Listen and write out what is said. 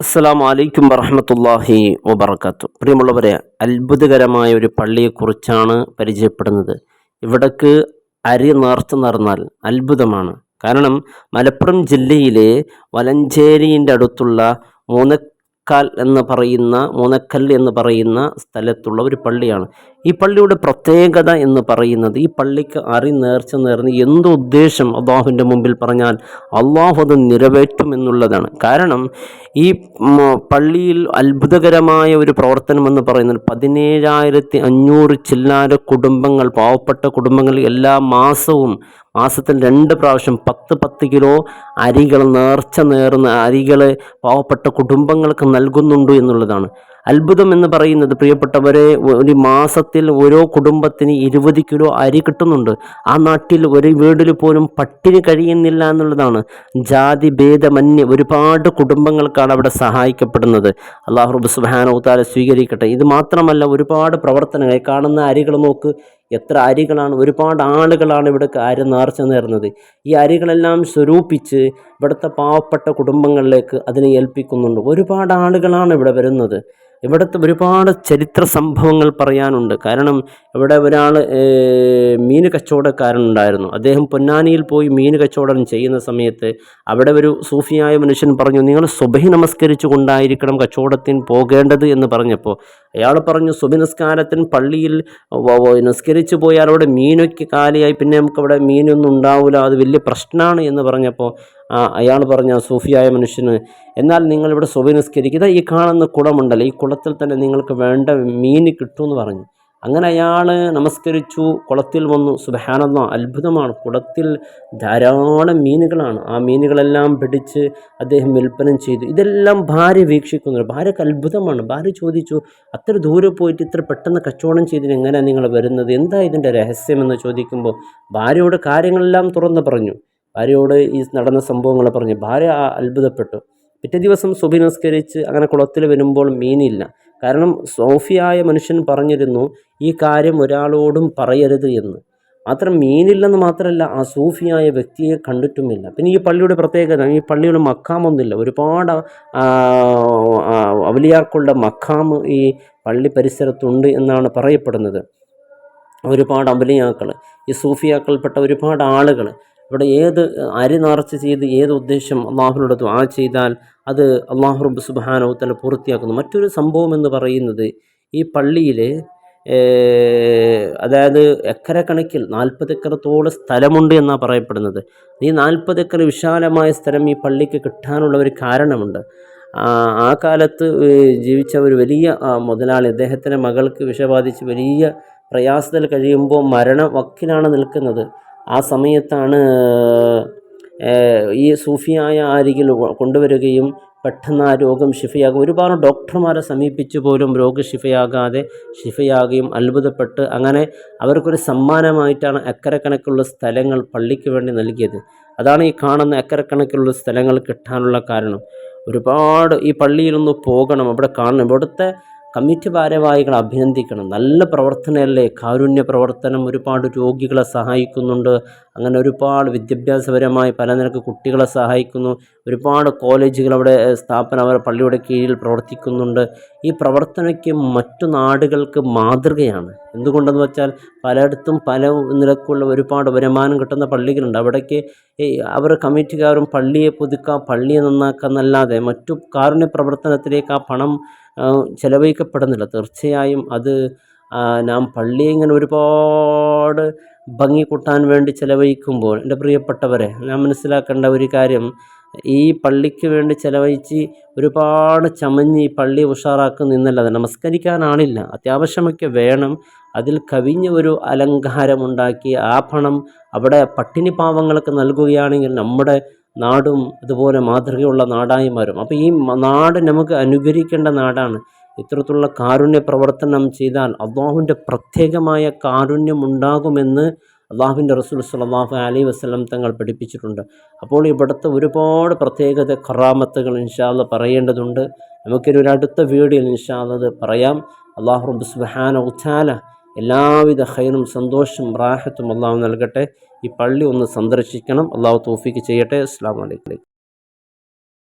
അസ്സാം വലൈക്കും വറഹമത്തല്ലാഹി വബർക്കാത്തു പ്രിയമുള്ളവരെ അത്ഭുതകരമായ ഒരു പള്ളിയെക്കുറിച്ചാണ് പരിചയപ്പെടുന്നത്. ഇവിടേക്ക് അരി നേർച്ച നടന്നാൽ അത്ഭുതമാണ്. കാരണം മലപ്പുറം ജില്ലയിലെ വലഞ്ചേരിന്റെ അടുത്തുള്ള മൂന്നക്കാൽ എന്ന് പറയുന്ന മുനക്കൽ എന്ന് പറയുന്ന സ്ഥലത്തുള്ള ഒരു പള്ളിയാണ്. ഈ പള്ളിയുടെ പ്രത്യേകത എന്ന് പറയുന്നത് ഈ പള്ളിക്ക് അറി നേർച്ച നേർന്ന് എന്ത് ഉദ്ദേശം അള്ളാഹുവിന്റെ മുമ്പിൽ പറഞ്ഞാൽ അള്ളാഹു അത് നിറവേറ്റും എന്നുള്ളതാണ്. കാരണം ഈ പള്ളിയിൽ അത്ഭുതകരമായ ഒരു പ്രവർത്തനം എന്ന് പറയുന്നത് പതിനേഴായിരത്തി അഞ്ഞൂറ് ചില്ലാര കുടുംബങ്ങൾ പാവപ്പെട്ട കുടുംബങ്ങൾ എല്ലാ മാസവും മാസത്തിൽ രണ്ട് പ്രാവശ്യം പത്ത് പത്ത് കിലോ അരികൾ നേർച്ച നേർന്ന അരികൾ പാവപ്പെട്ട കുടുംബങ്ങൾക്ക് നൽകുന്നുണ്ട് എന്നുള്ളതാണ്. അത്ഭുതം എന്ന് പറയുന്നത് പ്രിയപ്പെട്ടവരെ ഒരു മാസത്തിൽ ഓരോ കുടുംബത്തിന് ഇരുപത് കിലോ അരി കിട്ടുന്നുണ്ട്. ആ നാട്ടിൽ ഒരു വീടിൽ പോലും പട്ടിണി കഴിയുന്നില്ല എന്നുള്ളതാണ്. ജാതി ഭേദമന്യ ഒരുപാട് കുടുംബങ്ങൾക്കാണ് അവിടെ സഹായിക്കപ്പെടുന്നത്. അള്ളാഹു സുബാനൗത്താല സ്വീകരിക്കട്ടെ. ഇത് മാത്രമല്ല ഒരുപാട് പ്രവർത്തനങ്ങൾ കാണുന്ന അരികൾ നോക്ക് എത്ര അരികളാണ് ഒരുപാട് ആളുകളാണ് ഇവിടെ അരി നേർച്ച നേർന്നത്. ഈ അരികളെല്ലാം സ്വരൂപിച്ച് ഇവിടുത്തെ പാവപ്പെട്ട കുടുംബങ്ങളിലേക്ക് അതിനെ ഏൽപ്പിക്കുന്നുണ്ട്. ഒരുപാട് ആളുകളാണ് ഇവിടെ വരുന്നത്. ഇവിടുത്തെ ഒരുപാട് ചരിത്ര സംഭവങ്ങൾ പറയാനുണ്ട്. കാരണം ഇവിടെ ഒരാൾ മീൻ കച്ചവടക്കാരനുണ്ടായിരുന്നു അദ്ദേഹം പൊന്നാനിയിൽ പോയി മീൻ കച്ചവടം ചെയ്യുന്ന സമയത്ത് അവിടെ ഒരു സൂഫിയായ മനുഷ്യൻ പറഞ്ഞു നിങ്ങൾ സുബഹി നമസ്കരിച്ചു കൊണ്ടായിരിക്കണം കച്ചവടത്തിന് പോകേണ്ടത് എന്ന് പറഞ്ഞപ്പോൾ അയാൾ പറഞ്ഞു സുബി നിസ്കാരത്തിന് പള്ളിയിൽ നിസ്കരിച്ചു പോയാൽ അവിടെ മീനൊക്കെ കാലിയായി പിന്നെ നമുക്കവിടെ മീനൊന്നും ഉണ്ടാവില്ല അത് വലിയ പ്രശ്നമാണ് എന്ന് പറഞ്ഞപ്പോൾ അയാൾ പറഞ്ഞ സൂഫിയായ മനുഷ്യന് എന്നാൽ നിങ്ങളിവിടെ സുബി നിസ്കരിക്കുക ഈ കാണുന്ന കുളമുണ്ടല്ലോ ഈ കുളത്തിൽ തന്നെ നിങ്ങൾക്ക് വേണ്ട മീൻ കിട്ടുമെന്ന് പറഞ്ഞു. അങ്ങനെ അയാൾ നമസ്കരിച്ചു കുളത്തിൽ വന്നു. സുബഹാനന്ദ അത്ഭുതമാണ്. കുളത്തിൽ ധാരാളം മീനുകളാണ്. ആ മീനുകളെല്ലാം പിടിച്ച് അദ്ദേഹം വിൽപ്പനം ചെയ്തു. ഇതെല്ലാം ഭാര്യ വീക്ഷിക്കുന്നു. ഭാര്യക്ക് അത്ഭുതമാണ്. ഭാര്യ ചോദിച്ചു അത്ര ദൂരെ പോയിട്ട് ഇത്ര പെട്ടെന്ന് കച്ചവടം ചെയ്തിന് എങ്ങനെയാണ് നിങ്ങൾ വരുന്നത്? എന്താ ഇതിന്റെ രഹസ്യമെന്ന് ചോദിക്കുമ്പോൾ ഭാര്യയോട് കാര്യങ്ങളെല്ലാം തുറന്ന് പറഞ്ഞു. ഭാര്യയോട് ഈ നടന്ന സംഭവങ്ങൾ പറഞ്ഞു. ഭാര്യ അത്ഭുതപ്പെട്ടു. പിറ്റേ ദിവസം സുബി നമസ്കരിച്ച് അങ്ങനെ കുളത്തിൽ വരുമ്പോൾ മീനില്ല. കാരണം സോഫിയായ മനുഷ്യൻ പറഞ്ഞിരുന്നു ഈ കാര്യം ഒരാളോടും പറയരുത് എന്ന്. മാത്രം മീനില്ലെന്ന് മാത്രമല്ല ആ സൂഫിയായ വ്യക്തിയെ കണ്ടിട്ടുമില്ല. പിന്നെ ഈ പള്ളിയുടെ പ്രത്യേകത ഈ പള്ളിയുടെ മക്കാമൊന്നുമില്ല ഒരുപാട് അവലിയാക്കളുടെ മക്കാം ഈ പള്ളി പരിസരത്തുണ്ട് എന്നാണ് പറയപ്പെടുന്നത്. ഒരുപാട് അവലിയാക്കൾ ഈ സൂഫിയാക്കൾപ്പെട്ട ഒരുപാട് ആളുകൾ ഇവിടെ ഏത് അരി നേർച്ച ചെയ്ത് ഏത് ഉദ്ദേശം അള്ളാഹുനോട് ദ്വാ ചെയ്താൽ അത് അള്ളാഹു റബ്ബ് തന്നെ പൂർത്തിയാക്കുന്നു. മറ്റൊരു സംഭവം എന്ന് പറയുന്നത് ഈ പള്ളിയിൽ അതായത് എക്കര കണക്കിൽ നാൽപ്പത് എക്കറത്തോളം സ്ഥലമുണ്ട് എന്നാണ് പറയപ്പെടുന്നത്. ഈ നാൽപ്പത് എക്കർ വിശാലമായ സ്ഥലം ഈ പള്ളിക്ക് കിട്ടാനുള്ള ഒരു കാരണമുണ്ട്. ആ കാലത്ത് ജീവിച്ച ഒരു വലിയ മുതലാളി അദ്ദേഹത്തിന്റെ മകൾക്ക് വിഷബാധിച്ച് വലിയ പ്രയാസത്തിൽ കഴിയുമ്പോൾ മരണ വക്കിലാണ് നിൽക്കുന്നത്. ആ സമയത്താണ് ഈ സൂഫിയായ അരികിൽ കൊണ്ടുവരികയും പെട്ടെന്ന് ആ രോഗം ശിഫയാകും. ഒരുപാട് ഡോക്ടർമാരെ സമീപിച്ചു പോലും രോഗം ശിഫയാകാതെ ശിഫയാകുകയും അത്ഭുതപ്പെട്ട് അങ്ങനെ അവർക്കൊരു സമ്മാനമായിട്ടാണ് അക്കരക്കണക്കുള്ള സ്ഥലങ്ങൾ പള്ളിക്ക് വേണ്ടി നൽകിയത്. അതാണ് ഈ കാണുന്ന എക്കരക്കണക്കിലുള്ള സ്ഥലങ്ങൾ കിട്ടാനുള്ള കാരണം. ഒരുപാട് ഈ പള്ളിയിലൊന്ന് പോകണം അവിടെ കാണണം. ഇവിടുത്തെ കമ്മിറ്റി ഭാരവാഹികളെ അഭിനന്ദിക്കണം. നല്ല പ്രവർത്തനമല്ലേ? കാരുണ്യ പ്രവർത്തനം ഒരുപാട് രോഗികളെ സഹായിക്കുന്നുണ്ട്. അങ്ങനെ ഒരുപാട് വിദ്യാഭ്യാസപരമായി പല നിരക്ക് കുട്ടികളെ സഹായിക്കുന്നു. ഒരുപാട് കോളേജുകൾ അവിടെ സ്ഥാപനം അവരുടെ പള്ളിയുടെ കീഴിൽ പ്രവർത്തിക്കുന്നുണ്ട്. ഈ പ്രവർത്തനയ്ക്ക് മറ്റു നാടുകൾക്ക് മാതൃകയാണ്. എന്തുകൊണ്ടെന്ന് വെച്ചാൽ പലയിടത്തും പല നിരക്കുള്ള ഒരുപാട് വരുമാനം കിട്ടുന്ന പള്ളികളുണ്ട്. അവിടേക്ക് അവർ കമ്മിറ്റിക്കാരും പള്ളിയെ പുതുക്കുക പള്ളിയെ നന്നാക്കുക എന്നല്ലാതെ മറ്റു കാരുണ്യ പ്രവർത്തനത്തിലേക്ക് ആ പണം ചിലവഴിക്കപ്പെടുന്നില്ല. തീർച്ചയായും അത് നാം പള്ളി ഇങ്ങനെ ഒരുപാട് ഭംഗി കൂട്ടാൻ വേണ്ടി ചിലവഴിക്കുമ്പോൾ എന്റെ പ്രിയപ്പെട്ടവരെ ഞാൻ മനസ്സിലാക്കേണ്ട ഒരു കാര്യം ഈ പള്ളിക്ക് വേണ്ടി ചിലവഴിച്ച് ഒരുപാട് ചമഞ്ഞ് ഈ പള്ളി ഉഷാറാക്കുന്ന നിന്നല്ലാതെ നമസ്കരിക്കാനാണില്ല അത്യാവശ്യമൊക്കെ വേണം. അതിൽ കവിഞ്ഞ ഒരു അലങ്കാരമുണ്ടാക്കി ആ പണം അവിടെ പട്ടിണി പാവങ്ങൾക്ക് നൽകുകയാണെങ്കിൽ നമ്മുടെ നാടും അതുപോലെ മാതൃകയുള്ള നാടായി മാറും. അപ്പോൾ ഈ നാട് നമുക്ക് അനുകരിക്കേണ്ട നാടാണ്. ഇത്തരത്തിലുള്ള കാരുണ്യ പ്രവർത്തനം ചെയ്താൽ അള്ളാഹുവിന്റെ പ്രത്യേകമായ കാരുണ്യം ഉണ്ടാകുമെന്ന് അള്ളാഹുവിന്റെ റസൂൽ സലാഹു അലൈ വസ്ലം തങ്ങൾ പഠിപ്പിച്ചിട്ടുണ്ട്. അപ്പോൾ ഇവിടുത്തെ ഒരുപാട് പ്രത്യേകത കറാമത്തുകൾ ഇൻഷാല്ല പറയേണ്ടതുണ്ട്. നമുക്കൊരു അടുത്ത വീഡിയോയിൽ ഇൻഷാല്ലത് പറയാം. അള്ളാഹു സുബാന ഉച്ചാല എല്ലാവിധ ഹൈനും സന്തോഷം റാഹത്തും അള്ളാഹു നൽകട്ടെ. ഈ പള്ളി ഒന്ന് സന്ദർശിക്കണം. അള്ളാഹു തോഫിക്ക് ചെയ്യട്ടെ. അസ്സാം വലൈക്കും